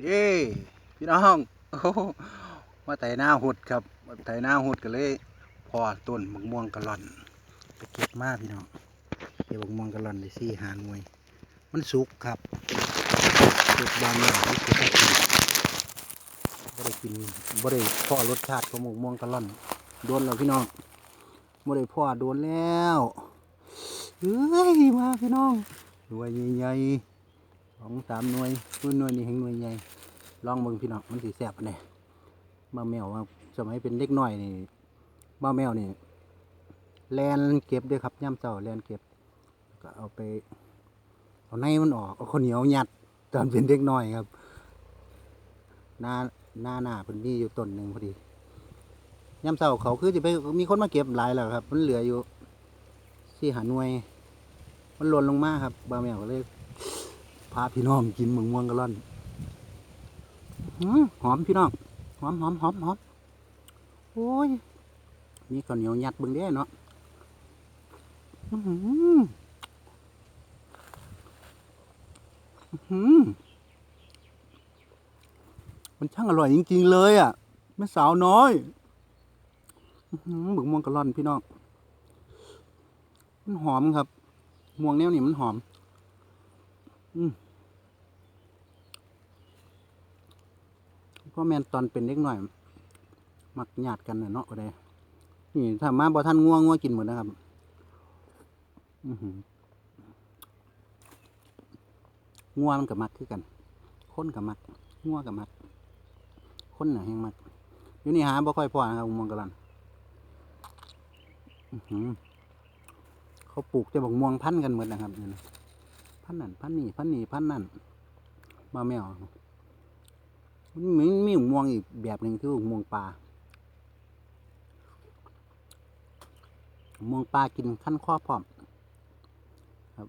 เด้พี่น้องโอ้มาไถหน้าหุดครับมาไถหน้าหุดก็เลยพอต้นมะม่วงกะล่อนไปเก็บมาพี่น้องเก็บมะม่วงกะล่อนได้สี่หาหน่วย มันสุกครับสุกบางอย่างที่เก็บได้กินบ่ได้กินบ่ได้พ่อรสชาติของมะม่วงกะล่อนโดนแล้วพี่น้องบ่ได้พ่อโดนแล้วเฮ้ยมาพี่น้องหน่วยใหญ่ๆ องสามหน่วยพื้นหน่วยนี่แห่งหน่วยใหญ่ลองเบิ่งพี่น้องมันสีแสบอันไหนบ้าแมวว่าสมัยเป็นเด็กหน้อยนี่บ้าแมวนี่แลนเก็บด้วยครับย่ำเจ้าแลนเก็บก็เอาไปเอาในมันออกเอาข้าวเหนียวยัดตอนเป็นเด็กหน้อยครับ หน้าหน้าหน้าเพิ่นมีอยู่ต้นหนึ่งพอดีย่ำเจ้าเขาคือจะไปมีคนมาเก็บหลายแล้วครับ มันเหลืออยู่สี่หาหน่วย มันหล่นลงมาครับบ้าแมวก็เลย พาพี่น้องกินมืองม่วงกะล่อนอหอมพี่น้อง หอมหอมหอมหอมโอ้ยมีข้าวเหนียวยัดเบิ่งเด้เนาะอือหืออือหือมันช่างอร่อยจริง ๆ เลยอะแม่สาวน้อยอื้อหือเมืองม่วงกะล่อนพี่น้อง มันหอมครับ ม่วงแนวนี้มันหอม พ่อแม่นตอนเป็นเด็กหน่อย มักญาติกันเนาะก็ได้นี่ถ้ามาบ่ท่านง่วงง่วงกินหมดนะครับ อือหือง่วงมันกับมักคือกันคนกับมักง่วงกับมักคนน่ะแห้งมักอยู่นี่หาบ่ค่อยพอนะครับมองกะลันอือหือเขาปลูกจะบอกม่วงพันกันหมดนะครับพันนั่นพันนี่พันนี่พันนั่นมาแมว มันมีมีม่วงอีกแบบหนึ่งคือม่วงปลาม่วงปลากินขั้นข้อพร้อมครับ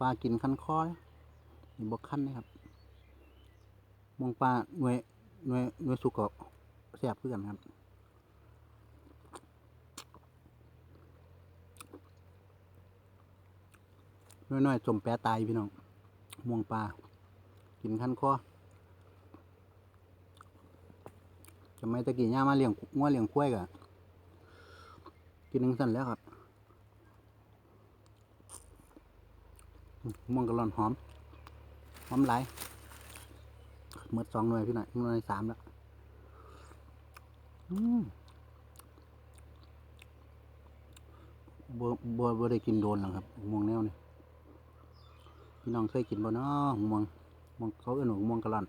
ปลากินขั้นข้อนี่บกขั้นนะครับม่วงปลาหน่วยหน่วยหน่วยสุกก็แซบเพื่อนครับน้อยๆจมแปะตายพี่น้องม่วงปลากินขั้นข้อ สมัยตะกี้ย่ามาเลี้ยงงัวเลี้ยงควยกะกินหนึ่งสั่นแล้วครับม่วงกะล่อนหอม หอมไหลายหมดสองหน่วยพี่หน่อยหน่วยสามแล้วบัวบัวบัวได้กินโดนแล้วครับม่วงแนวนี่พี่น้องเคยกินบ่เนาะม่วงม่วงเขาเอื้อนว่าม่วงกะล่อน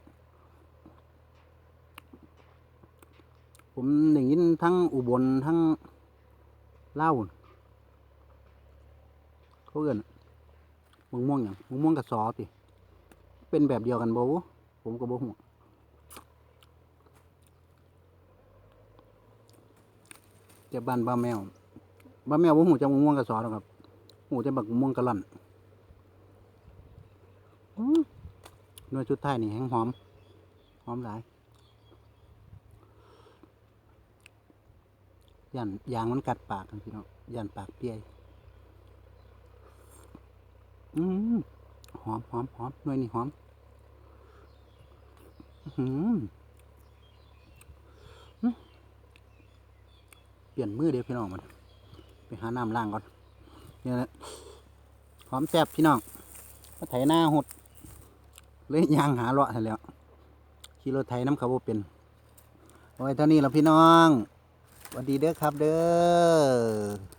ผมได้ยินทั้งอุบลทั้งเล่าเขาเอิ้นมะม่วงอย่างมะม่วงกับซอติเป็นแบบเดียวกันบ่ผมก็บ่ฮู้แต่บ้านบ้าแมวบ้าแมวบ่ฮู้จักมะม่วงกับซอหรอกครับฮู้แต่บักม่วงกะล่อนอื้อหน่วยสุดไทยนี่แห้งหอม หอมหลาย ยันยางมันกัดปากกันพี่น้องยันปากเปียอืมหอมหอมหอมหน่วยนี่หอมหืมเปลี่ยนมือเดี๋ยวพี่น้องมันไปหาน้ำล้างก่อนเนี่ยนะหอมแซ่บพี่น้องมาไถหน้าหดเลยยางหาเลาะแล้วขี่รถไถน้ำเขาบเป็นโอ้ยเท่านี้แล้วพี่น้อง วัสดีเด้อครับเด้อ